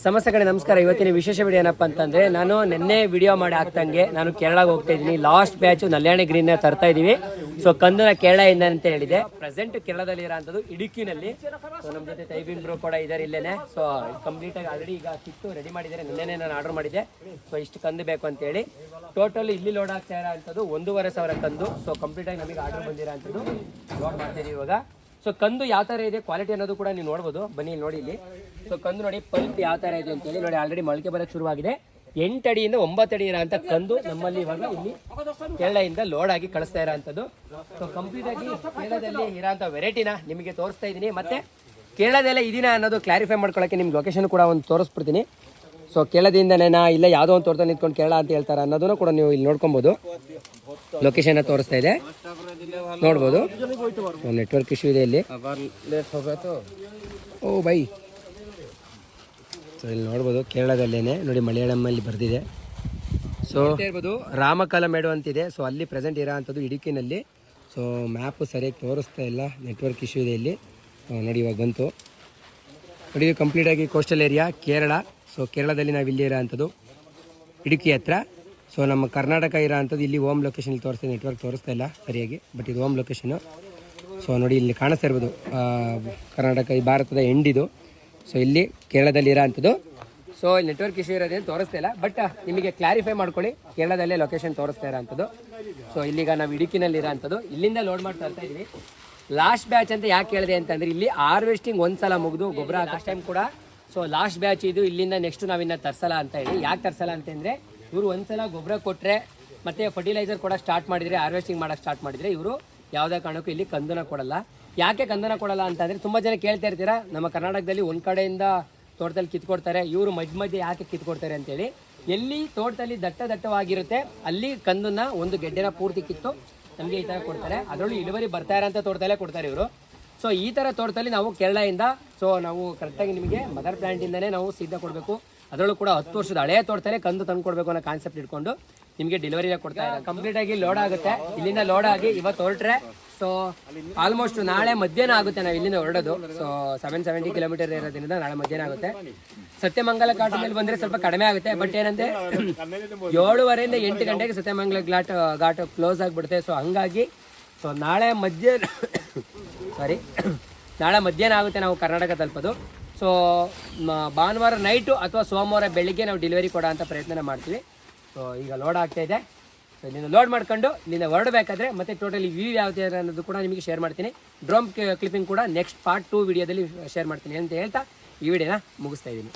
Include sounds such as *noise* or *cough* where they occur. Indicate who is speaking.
Speaker 1: ಸಮಸ್ತ ಕಡೆ ನಮಸ್ಕಾರ. ಇವತ್ತಿನ ವಿಶೇಷ ವಿಡಿಯೋ ಏನಪ್ಪ ಅಂತಂದ್ರೆ, ನಾನು ನಿನ್ನೆ ವಿಡಿಯೋ ಮಾಡಿ ಹಾಕ್ತಂಗೆ ನಾನು ಕೇರಳಗೆ ಹೋಗ್ತಾ ಇದ್ದೀನಿ. ಲಾಸ್ಟ್ ಬ್ಯಾಚ್ ನಲ್ಯಾಣಿ ಗ್ರೀನ್ ತರ್ತಾ ಇದೀವಿ ಸೊ ಕಂದನ ಕೇರಳದಿಂದ ಅಂತ ಹೇಳಿದೆ. ಪ್ರೆಸೆಂಟ್ ಕೇರಳದಲ್ಲಿ ಇರೋಂಥದ್ದು ಇಡುಕಿನಲ್ಲಿ. ಸೊ ನಮ್ಮ ಜೊತೆ ತೈಬಿನ್ ಬ್ರೋ ಕೂಡ ಇದ್ದಾರೆ ಇಲ್ಲೇನೆ. ಸೊ ಕಂಪ್ಲೀಟ್ ಆಗಿ ಆಲ್ರೆಡಿ ಈಗ ಸಿಕ್ತು ರೆಡಿ ಮಾಡಿದ್ದಾರೆ. ನಿನ್ನೆ ನಾನು ಆರ್ಡರ್ ಮಾಡಿದ್ದೆ. ಸೊ ಇಷ್ಟು ಕಂದು ಬೇಕು ಅಂತ ಹೇಳಿ. ಟೋಟಲ್ ಇಲ್ಲಿ ಲೋಡ್ ಆಗ್ತಾ ಇರೋ ಅಂಥದ್ದು ಒಂದೂವರೆ ಸಾವಿರ ಕಂದು. ಸೊ ಕಂಪ್ಲೀಟ್ ಆಗಿ ನಮಗೆ ಆರ್ಡರ್ ಬಂದಿರೋ ಅಂಥದ್ದು ಲೋಡ್ ಮಾಡ್ತಾ ಇವಾಗ. ಸೊ ಕಂದು ಯಾವ ಥರ ಇದೆ ಕ್ವಾಲಿಟಿ ಅನ್ನೋದು ಕೂಡ ನೀವು ನೋಡ್ಬೋದು. ಬನ್ನಿ ನೋಡಿ ಇಲ್ಲಿ. ಸೊ ಕಂದು ನೋಡಿ ಪಲ್ಪ್ ಯಾವ ಥರ ಇದೆ ಅಂತೇಳಿ ನೋಡಿ ಆಲ್ರೆಡಿ ಮೊಳಕೆ ಬರೋಕ್ಕೆ ಶುರುವಾಗಿದೆ. ಎಂಟು ಅಡಿಯಿಂದ ಒಂಬತ್ತು ಅಡಿ ಇರೋಂಥ ಕಂದು ನಮ್ಮಲ್ಲಿ ಇವಾಗ ಇಲ್ಲಿ ಕೇರಳದಿಂದ ಲೋಡ್ ಆಗಿ ಕಳಿಸ್ತಾ ಇರೋಂಥದ್ದು ಸೊ ಕಂಪ್ಲೀಟ್ ಆಗಿ ಕೇರಳದಲ್ಲಿ ಇರೋಂಥ ವೆರೈಟಿನ ನಿಮಗೆ ತೋರಿಸ್ತಾ ಇದ್ದೀನಿ. ಮತ್ತೆ ಕೇರಳದಲ್ಲೇ ಇದೀನ ಅನ್ನೋದು ಕ್ಲಾರಿಫೈ ಮಾಡ್ಕೊಳ್ಳೋಕ್ಕೆ ನಿಮ್ಗೆ ಲೊಕೇಶನ್ ಕೂಡ ಒಂದು ತೋರಿಸ್ಬಿಡ್ತೀನಿ. ಸೊ ಕೇಳದಿಂದನೇನಾ ಇಲ್ಲ ಯಾವುದೋ ಒಂದು ತೋಟದಲ್ಲಿ ನಿಂತ್ಕೊಂಡು ಕೇರಳ ಅಂತ ಹೇಳ್ತಾರೆ ಅನ್ನೋದನ್ನು ಕೂಡ ನೀವು ಇಲ್ಲಿ ನೋಡ್ಕೊಬೋದು. ಲೊಕೇಶನ್ ತೋರಿಸ್ತಾ ಇದೆ. ನೋಡ್ಬೋದು. ನೆಟ್ವರ್ಕ್ ಇಶ್ಯೂ ಇದೆ ಇಲ್ಲಿ. ಓ ಬೈ. ಸೊ ಇಲ್ಲಿ ನೋಡ್ಬೋದು ಕೇರಳದಲ್ಲೇನೆ. ನೋಡಿ ಮಲಯಾಳಮಲ್ಲಿ ಬರೆದಿದೆ. ಸೊ ಇರ್ಬೋದು. ರಾಮಕಲಮೇಡು ಅಂತಿದೆ. ಸೊ ಅಲ್ಲಿ ಪ್ರೆಸೆಂಟ್ ಇರೋ ಅಂಥದ್ದು ಇಡುಕಿನಲ್ಲಿ. ಸೊ ಮ್ಯಾಪು ಸರಿಯಾಗಿ ತೋರಿಸ್ತಾ ಇಲ್ಲ. ನೆಟ್ವರ್ಕ್ ಇಶ್ಯೂ ಇದೆ ಇಲ್ಲಿ. ನೋಡಿ ಇವಾಗ ಬಂತು. ನೋಡಿ ಕಂಪ್ಲೀಟಾಗಿ ಕೋಸ್ಟಲ್ ಏರಿಯಾ ಕೇರಳ. ಸೊ ಕೇರಳದಲ್ಲಿ ನಾವು ಇಲ್ಲಿ ಇರೋವಂಥದ್ದು ಇಡುಕಿ ಹತ್ರ. ಸೊ ನಮ್ಮ ಕರ್ನಾಟಕ ಇರೋ ಅಂಥದ್ದು ಇಲ್ಲಿ ಹೋಮ್ ಲೊಕೇಶನ್ ತೋರಿಸ್ತಾ ನೆಟ್ವರ್ಕ್ ತೋರಿಸ್ತಾ ಇಲ್ಲ ಸರಿಯಾಗಿ ಬಟ್ ಇದು ಹೋಮ್ ಲೊಕೇಶನು ಸೊ ನೋಡಿ ಇಲ್ಲಿ ಕಾಣಿಸ್ತಾ ಇರ್ಬೋದು ಕರ್ನಾಟಕ, ಈ ಭಾರತದ ಎಂಡ್ ಇದು. ಸೊ ಇಲ್ಲಿ ಕೇರಳದಲ್ಲಿ ಇರೋ ಸೊ ಇಲ್ಲಿ ನೆಟ್ವರ್ಕ್ ಇಶ್ಯೂ ಇರೋದೇನು ತೋರಿಸ್ತಾ ಇಲ್ಲ ಬಟ್ ನಿಮಗೆ ಕ್ಲಾರಿಫೈ ಮಾಡ್ಕೊಳ್ಳಿ. ಕೇರಳದಲ್ಲೇ ಲೊಕೇಶನ್ ತೋರಿಸ್ತಾ ಇರೋವಂಥದ್ದು ಸೊ ಇಲ್ಲಿಗ ನಾವು ಇಡುಕಿನಲ್ಲಿ ಇರೋ ಅಂಥದ್ದು. ಇಲ್ಲಿಂದ ಲೋಡ್ ಮಾಡಿ ತರ್ತಾ ಇದೀವಿ. ಲಾಸ್ಟ್ ಬ್ಯಾಚ್ ಅಂತ ಯಾಕೆ ಹೇಳಿದೆ ಅಂತಂದ್ರೆ, ಇಲ್ಲಿ ಹಾರ್ವೆಸ್ಟಿಂಗ್ ಒಂದ್ಸಲ ಮುಗಿದು ಗೊಬ್ಬರ ಲಾಸ್ಟ್ ಟೈಮ್ ಕೂಡ ಸೊ ಲಾಸ್ಟ್ ಬ್ಯಾಚ್ ಇದು ಇಲ್ಲಿಂದ ನೆಕ್ಸ್ಟ್ ನಾವಿನ್ನ ತರ್ಸಲ್ಲ ಅಂತ ಹೇಳಿ. ಯಾಕೆ ತರ್ಸಲ್ಲ ಅಂತಂದ್ರೆ ಇವರು ಒಂದ್ಸಲ ಗೊಬ್ಬರ ಕೊಟ್ಟರೆ ಮತ್ತೆ ಫರ್ಟಿಲೈಸರ್ ಕೂಡ ಸ್ಟಾರ್ಟ್ ಮಾಡಿದ್ರೆ ಹಾರ್ವೆಸ್ಟಿಂಗ್ ಮಾಡೋಕೆ ಸ್ಟಾರ್ಟ್ ಮಾಡಿದ್ರೆ ಇವರು ಯಾವುದೇ ಕಾರಣಕ್ಕೂ ಇಲ್ಲಿ ಕಂದನ ಕೊಡಲ್ಲ. ಯಾಕೆ ಕಂದನ ಕೊಡಲ್ಲ ಅಂತಂದ್ರೆ ತುಂಬಾ ಜನ ಕೇಳ್ತಾ ಇರ್ತೀರಾ, ನಮ್ಮ ಕರ್ನಾಟಕದಲ್ಲಿ ಒಂದು ಕಡೆಯಿಂದ ತೋಟದಲ್ಲಿ ಕಿತ್ಕೊಡ್ತಾರೆ, ಇವರು ಮಧ್ಯ ಮಧ್ಯೆ ಯಾಕೆ ಕಿತ್ಕೊಡ್ತಾರೆ ಅಂತೇಳಿ ಎಲ್ಲಿ ತೋಟದಲ್ಲಿ ದಟ್ಟ ದಟ್ಟವಾಗಿರುತ್ತೆ, ಅಲ್ಲಿ ಕಂದನ್ನ ಒಂದು ಗೆಡ್ಡೆನ ಪೂರ್ತಿ ಕಿತ್ತು ನಮಗೆ ಈ ಥರ ಕೊಡ್ತಾರೆ. ಅದರಲ್ಲೂ ಇಳುವರಿ ಬರ್ತಾ ಇರೋಂಥ ತೋಟದಲ್ಲೇ ಕೊಡ್ತಾರೆ ಇವರು. ಸೊ ಈ ಥರ ತೋಟದಲ್ಲಿ ನಾವು ಕೇರಳದಿಂದ ಸೊ ನಾವು ಕರೆಕ್ಟಾಗಿ ನಿಮಗೆ ಮದರ್ ಪ್ಲಾಂಟಿಂದನೇ ನಾವು ಸಿದ್ಧ ಕೊಡಬೇಕು. ಅದರಲ್ಲೂ ಕೂಡ ಹತ್ತು ವರ್ಷದ ಹಳೆಯ ತೋಟದಲ್ಲೇ ಕಂದು ತಂದು ಕೊಡಬೇಕು ಅನ್ನೋ ಕಾನ್ಸೆಪ್ಟ್ ಇಟ್ಕೊಂಡು ನಿಮಗೆ ಡೆಲಿವರಿ ಕೊಡ್ತಾ ಇದ್ದಾರೆ. ಕಂಪ್ಲೀಟ್ ಆಗಿ ಲೋಡ್ ಆಗುತ್ತೆ. ಇಲ್ಲಿಂದ ಲೋಡ್ ಆಗಿ ಇವತ್ತು ಹೊರಟ್ರೆ ಸೊ ಆಲ್ಮೋಸ್ಟ್ ನಾಳೆ ಮಧ್ಯಾಹ್ನ ಆಗುತ್ತೆ ನಾವು ಇಲ್ಲಿಂದ ಹೊರಡೋದು. ಸೊ ಸೆವೆನ್ ಸೆವೆಂಟಿ ಕಿಲೋಮೀಟರ್ ಇರೋದ್ರಿಂದ ನಾಳೆ ಮಧ್ಯಾಹ್ನ ಆಗುತ್ತೆ. ಸತ್ಯಮಂಗಲ ಘಾಟ್ ಮೇಲೆ ಬಂದ್ರೆ ಸ್ವಲ್ಪ ಕಡಿಮೆ ಆಗುತ್ತೆ. ಬಟ್ ಏನಂದ್ರೆ, *clears throat* ಏಳುವರೆಯಿಂದ ಎಂಟು ಗಂಟೆಗೆ ಸತ್ಯಮಂಗಲ ಘಾಟ್ ಘಾಟ್ ಕ್ಲೋಸ್ ಆಗಿಬಿಡುತ್ತೆ. ಸೊ ಹಂಗಾಗಿ ಸೊ ನಾಳೆ ಮಧ್ಯಾಹ್ನ ಸಾರಿ ನಾಳೆ ಮಧ್ಯಾಹ್ನ ಆಗುತ್ತೆ ನಾವು ಕರ್ನಾಟಕ ತಲುಪೋದು. ಸೊ ಭಾನುವಾರ ನೈಟು ಅಥವಾ ಸೋಮವಾರ ಬೆಳಿಗ್ಗೆ ನಾವು ಡೆಲಿವರಿ ಕೊಡೋ ಅಂತ ಪ್ರಯತ್ನ ಮಾಡ್ತೀವಿ. ಸೊ ಈಗ ಲೋಡ್ ಆಗ್ತಾ ಇದೆ. ಸೊ ನಿನ್ನ ಲೋಡ್ ಮಾಡ್ಕೊಂಡು ಇಲ್ಲಿಂದ ಹೊರಡಬೇಕಾದ್ರೆ ಮತ್ತೆ ಟೋಟಲಿ ವ್ಯೂ ಯಾವ್ದು ಅನ್ನೋದು ಕೂಡ ನಿಮಗೆ ಶೇರ್ ಮಾಡ್ತೀನಿ. ಡ್ರೋಮ್ ಕ್ಲಿಪ್ಪಿಂಗ್ ಕೂಡ ನೆಕ್ಸ್ಟ್ ಪಾರ್ಟ್ ಟೂ ವಿಡಿಯೋದಲ್ಲಿ ಶೇರ್ ಮಾಡ್ತೀನಿ ಅಂತ ಹೇಳ್ತಾ ಈ ವಿಡಿಯೋನ ಮುಗಿಸ್ತಾ ಇದ್ದೀನಿ.